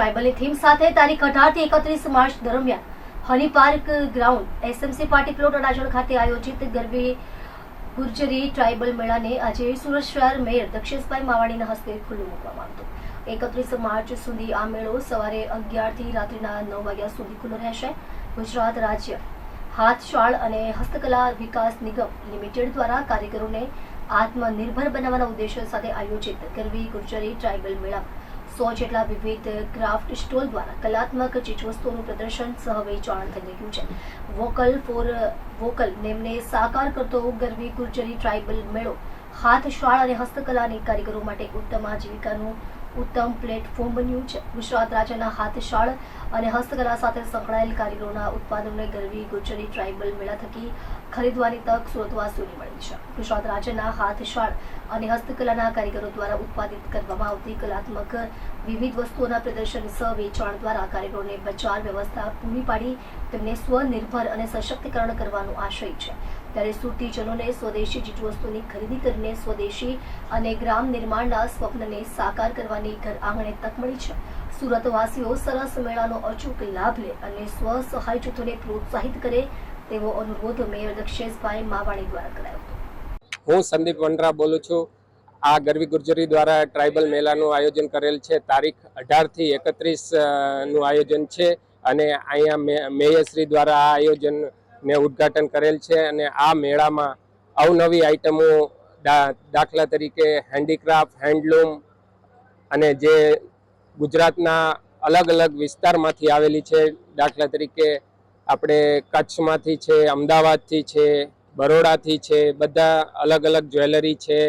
ટ્રાઇબલની theme સાથે તારીખ અઢારથી એકત્રીસ માર્ચ દરમિયાન Honey Park ground SMC party plot Adajan ખાતે આયોજિત ગરબી ગુર્જરી ટ્રાઇબલ મેળાને આજે સુરત શહેર મેયર દક્ષેશભાઈ માવાણીના હસ્તે ખુલ્લું મૂકવામાં આવ્યું એકત્રીસ માર્ચ સુધી આ મેળો સવારે અગિયારથી રાત્રિના નવ વાગ્યા સુધી ખુલ્લો રહેશે. ગુજરાત રાજ્ય હાથશાળ અને હસ્તકલા વિકાસ નિગમ લિમિટેડ દ્વારા કારીગરોને આત્મનિર્ભર બનાવવાના ઉદ્દેશ્ય સાથે આયોજિત ગરવી ગુર્જરી ટ્રાઇબલ મેળા સો જેટલા વિવિધ ક્રાફ્ટ સ્ટોલ દ્વારા કલાત્મક ચીજવસ્તુઓનું પ્રદર્શન સહ વેચાણ થઈ રહ્યું છે. વોકલ ફોર, વોકલ નેમને સાકાર કરતો ગરવી ગુર્જરી ટ્રાઇબલ મેળો, હાથશાળ અને હસ્તકલાની કારીગરો માટે ઉત્તમ આજીવિકાનું ઉત્તમ પ્લેટફોર્મ બન્યું છે. ગુજરાત રાજ્યના હાથશાળ અને હસ્તકલા સાથે સંકળાયેલ કારીગરોના ઉત્પાદનોને ગરવી ગુજરી ટ્રાઇબલ મેળા થકી ખરીદવાની તક સુરતવાસીઓને મળી છે. ગુજરાત રાજ્યના હાથશાળ અને હસ્તકલાના કારીગરો દ્વારા ઉત્પાદિત કરવામાં આવતી કલાત્મક વિવિધ વસ્તુઓના પ્રદર્શન સહ વેચાણ દ્વારા કારીગરોને બજાર વ્યવસ્થા પૂરી પાડી તેમને સ્વનિર્ભર અને સશક્તિકરણ કરવાનો આશય છે. ત્યારે સુરતીજનોને સ્વદેશી ચીજવસ્તુની ખરીદી કરીને સ્વદેશી અને ગ્રામ નિર્માણના સ્વપ્નને સાકાર કરવાની ઘર આંગણે તક મળી છે. સુરતવાસીઓ સરસ મેળાનો અચૂક લાભ લે અને સ્વ સહાય જૂથોને પ્રોત્સાહિત કરે તેવો અનુરોધ મેયર દક્ષેશભાઈ માવાણી દ્વારા કરાયો હતો. હું સંદીપ વંડરા બોલું છું. આ ગરવી ગુર્જરી દ્વારા ટ્રાઇબલ મેળાનું આયોજન કરેલ છે. તારીખ અઢારથી એકત્રીસનું આયોજન છે અને અહીંયા મેયરશ્રી દ્વારા આ આયોજનને ઉદ્ઘાટન કરેલ છે અને આ મેળામાં અવનવી આઇટમો દાખલા તરીકે હેન્ડીક્રાફ્ટ હેન્ડલૂમ અને જે ગુજરાતના અલગ અલગ વિસ્તારમાંથી આવેલી છે, દાખલા તરીકે આપણે કચ્છમાંથી છે, અમદાવાદથી છે, બરોડાથી છે, બધા અલગ અલગ જ્વેલરી છે,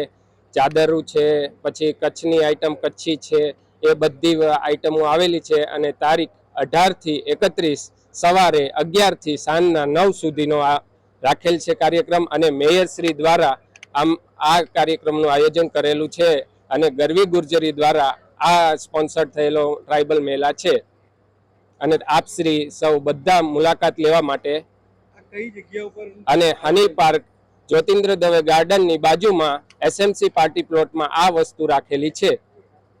ચાદરું છે, પછી કચ્છની આઈટમ કચ્છી છે, એ બધી આઈટમો આવેલી છે અને તારીખ અઢારથી એકત્રીસ સવારે અગિયારથી સાંજના નવ સુધીનો આ રાખેલ છે કાર્યક્રમ અને મેયરશ્રી દ્વારા આમ આ કાર્યક્રમનું આયોજન કરેલું છે. અને ગરવી ગુર્જરી દ્વારા આ સ્પોન્સર થયેલો ટ્રાઇબલ મેળા છે. અને આપ શ્રી સૌ બધા મુલાકાત લેવા માટે કઈ જગ્યા ઉપર? અને હની પાર્ક જ્યોતિન્દ્ર દવે ગાર્ડનની બાજુમાં એસએમસી પાર્ટી પ્લોટમાં આ વસ્તુ રાખેલી છે.